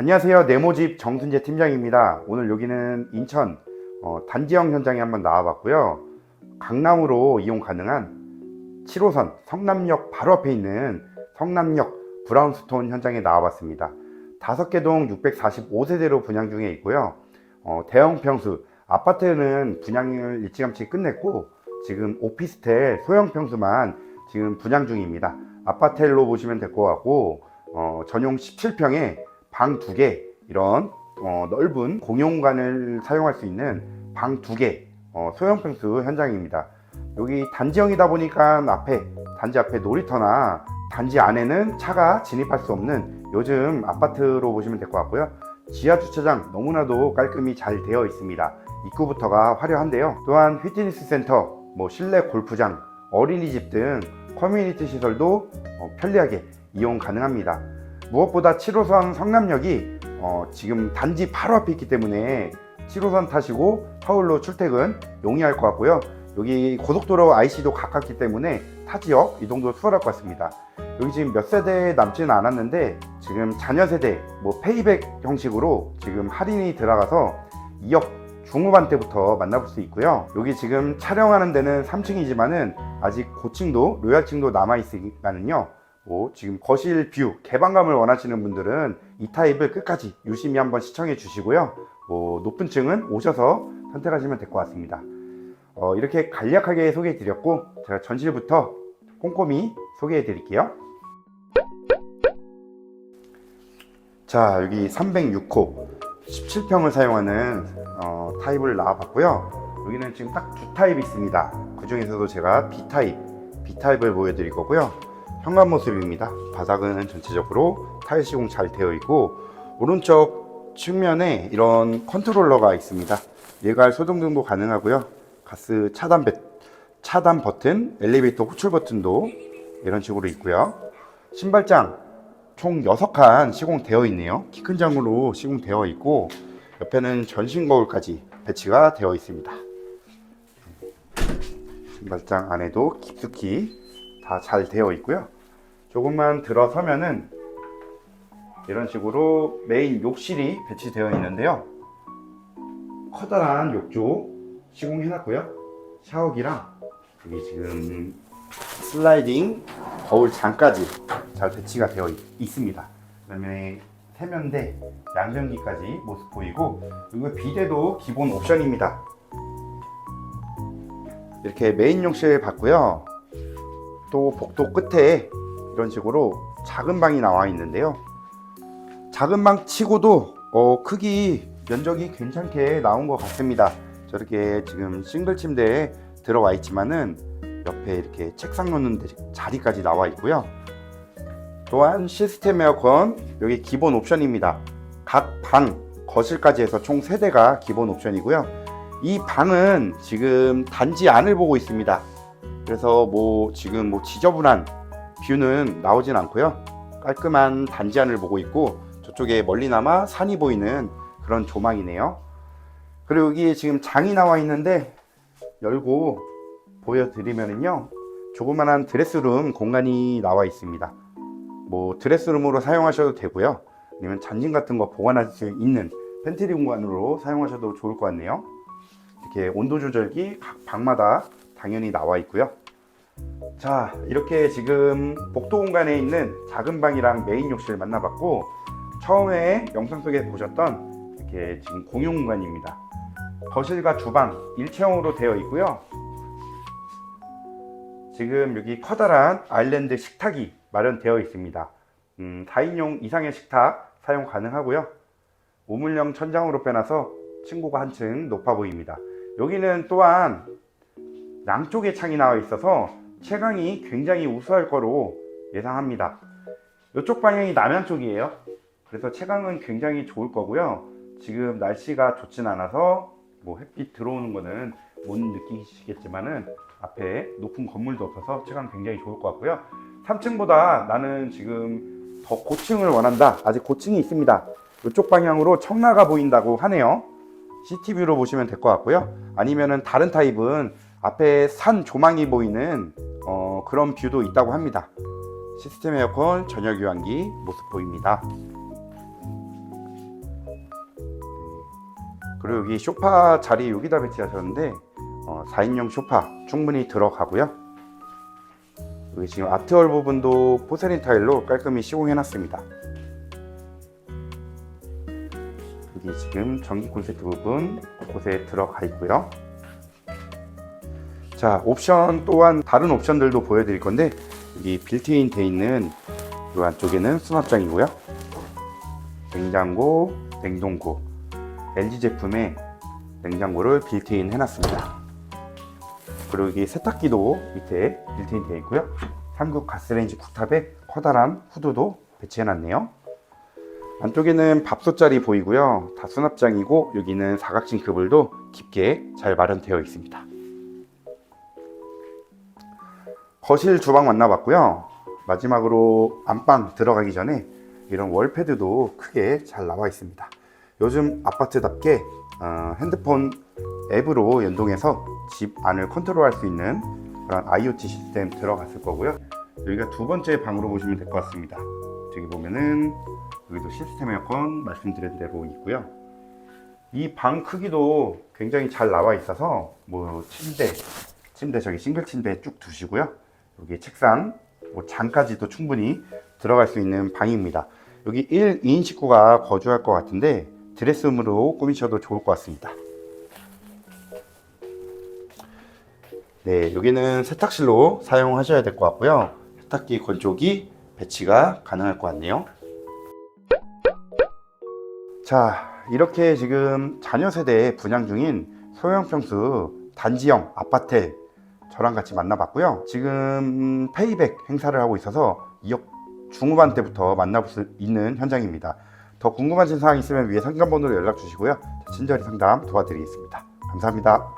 안녕하세요. 네모집 정순재 팀장입니다. 오늘 여기는 인천 어, 단지형 현장에 한번 나와봤고요. 강남으로 이용 가능한 7호선 성남역 바로 앞에 있는 성남역 브라운스톤 현장에 나와봤습니다. 다섯 개동 645세대로 분양 중에 있고요. 어, 대형 평수 아파트는 분양을 일찌감치 끝냈고 지금 오피스텔 소형 평수만 지금 분양 중입니다. 아파텔로 보시면 될 것 같고 어, 전용 17평에 방 두 개 이런 어, 넓은 공용관을 사용할 수 있는 방 두개 어, 소형 평수 현장입니다. 여기 단지형이다 보니까 앞에 단지 앞에 놀이터나 단지 안에는 차가 진입할 수 없는 요즘 아파트로 보시면 될 것 같고요. 지하 주차장 너무나도 깔끔히 잘 되어 있습니다. 입구부터가 화려한데요. 또한 피트니스 센터, 뭐 실내 골프장, 어린이집 등 커뮤니티 시설도 어, 편리하게 이용 가능합니다. 무엇보다 7호선 성남역이 어, 지금 단지 바로 앞에 있기 때문에 7호선 타시고 서울로 출퇴근 용이할 것 같고요. 여기 고속도로 IC도 가깝기 때문에 타 지역 이동도 수월할 것 같습니다. 여기 지금 몇 세대 남지는 않았는데 지금 자녀 세대 뭐 페이백 형식으로 지금 할인이 들어가서 2억 중후반 때부터 만나볼 수 있고요. 여기 지금 촬영하는 데는 3층이지만은 아직 고층도 로얄층도 남아 있으니까는요. 뭐 지금 거실 뷰 개방감을 원하시는 분들은 이 타입을 끝까지 유심히 한번 시청해 주시고요. 뭐 높은 층은 오셔서 선택하시면 될 것 같습니다. 어, 이렇게 간략하게 소개해 드렸고 제가 전실부터 꼼꼼히 소개해 드릴게요. 자 여기 306호 17평을 사용하는 어, 타입을 나와봤고요. 여기는 지금 딱 두 타입이 있습니다. 그 중에서도 제가 B 타입, B 타입을 보여드릴 거고요. 현관 모습입니다. 바닥은 전체적으로 타일 시공 잘 되어 있고 오른쪽 측면에 이런 컨트롤러가 있습니다. 예갈 소등 등도 가능하고요. 가스 차단 배, 차단 버튼, 엘리베이터 호출 버튼도 이런 식으로 있고요. 신발장 총 6칸 시공되어 있네요. 키 큰 장으로 시공되어 있고 옆에는 전신 거울까지 배치가 되어 있습니다. 신발장 안에도 깊숙이 다 잘 되어 있고요. 조금만 들어서면은 이런 식으로 메인 욕실이 배치되어 있는데요. 커다란 욕조 시공해놨고요. 샤워기랑 여기 지금 슬라이딩 거울 장까지 잘 배치가 되어 있, 있습니다. 그다음에 세면대, 양변기까지 모습 보이고 그리고 비데도 기본 옵션입니다. 이렇게 메인 욕실 봤고요. 또 복도 끝에 이런 식으로 작은 방이 나와 있는데요. 작은 방 치고도 어, 크기 면적이 괜찮게 나온 것 같습니다. 저렇게 지금 싱글 침대에 들어와 있지만은 옆에 이렇게 책상 놓는 데 자리까지 나와 있고요. 또한 시스템 에어컨 여기 기본 옵션입니다. 각 방 거실까지 해서 총 3대가 기본 옵션이고요. 이 방은 지금 단지 안을 보고 있습니다. 그래서 뭐 지금 뭐 지저분한 뷰는 나오진 않고요. 깔끔한 단지 안을 보고 있고 저쪽에 멀리나마 산이 보이는 그런 조망이네요. 그리고 여기 지금 장이 나와 있는데 열고 보여드리면은요 조그만한 드레스룸 공간이 나와 있습니다. 뭐 드레스룸으로 사용하셔도 되고요. 아니면 잔짐 같은 거 보관할 수 있는 팬트리 공간으로 사용하셔도 좋을 것 같네요. 이렇게 온도 조절기 각 방마다 당연히 나와 있고요. 자, 이렇게 지금 복도 공간에 있는 작은 방이랑 메인 욕실 만나봤고 처음에 영상 속에 보셨던 이렇게 지금 공용 공간입니다. 거실과 주방 일체형으로 되어 있고요. 지금 여기 커다란 아일랜드 식탁이 마련되어 있습니다. 음, 4인용 이상의 식탁 사용 가능하고요. 우물형 천장으로 빼놔서 층고가 한층 높아 보입니다. 여기는 또한 양쪽에 창이 나와 있어서 채광이 굉장히 우수할 거로 예상합니다. 이쪽 방향이 남양 쪽이에요. 그래서 채광은 굉장히 좋을 거고요. 지금 날씨가 좋진 않아서 뭐 햇빛 들어오는 거는 못 느끼시겠지만은 앞에 높은 건물도 없어서 채광 굉장히 좋을 것 같고요. 3층보다 나는 지금 더 고층을 원한다. 아직 고층이 있습니다. 이쪽 방향으로 청라가 보인다고 하네요. CCTV로 보시면 될 것 같고요. 아니면은 다른 타입은 앞에 산 조망이 보이는 어, 그런 뷰도 있다고 합니다. 시스템 에어컨 전열 교환기 모습 보입니다. 그리고 여기 소파 자리 여기다 배치하셨는데 어, 4인용 소파 충분히 들어가고요. 여기 지금 아트월 부분도 포세린 타일로 깔끔히 시공해놨습니다. 여기 지금 전기 콘센트 부분 곳에 들어가 있고요. 자 옵션 또한 다른 옵션들도 보여드릴 건데 여기 빌트인 돼 있는 이 안쪽에는 수납장이고요. 냉장고, 냉동고, LG 제품의 냉장고를 빌트인 해놨습니다. 그리고 여기 세탁기도 밑에 빌트인 되어 있고요. 삼국 가스레인지 쿡탑에 커다란 후드도 배치해놨네요. 안쪽에는 밥솥자리 보이고요. 다 수납장이고 여기는 사각진 그물도 깊게 잘 마련되어 있습니다. 거실 주방 만나봤고요. 마지막으로 안방 들어가기 전에 이런 월패드도 크게 잘 나와 있습니다. 요즘 아파트답게 어, 핸드폰 앱으로 연동해서 집 안을 컨트롤할 수 있는 그런 IoT 시스템 들어갔을 거고요. 여기가 두 번째 방으로 보시면 될 것 같습니다. 저기 보면은 여기도 시스템 에어컨 말씀드린 대로 있고요. 이 방 크기도 굉장히 잘 나와 있어서 뭐 침대, 침대 저기 싱글 침대 쭉 두시고요. 여기 책상, 뭐 장까지도 충분히 들어갈 수 있는 방입니다. 여기 1, 2인 식구가 거주할 것 같은데 드레스룸으로 꾸미셔도 좋을 것 같습니다. 네, 여기는 세탁실로 사용하셔야 될 것 같고요. 세탁기 건조기 배치가 가능할 것 같네요. 자, 이렇게 지금 자녀 세대 분양 중인 소형 평수 단지형 아파트 저랑 같이 만나봤고요. 지금 페이백 행사를 하고 있어서 2억 중후반 때부터 만나볼 수 있는 현장입니다. 더 궁금하신 사항 있으면 위에 상담번호로 연락 주시고요. 친절히 상담 도와드리겠습니다. 감사합니다.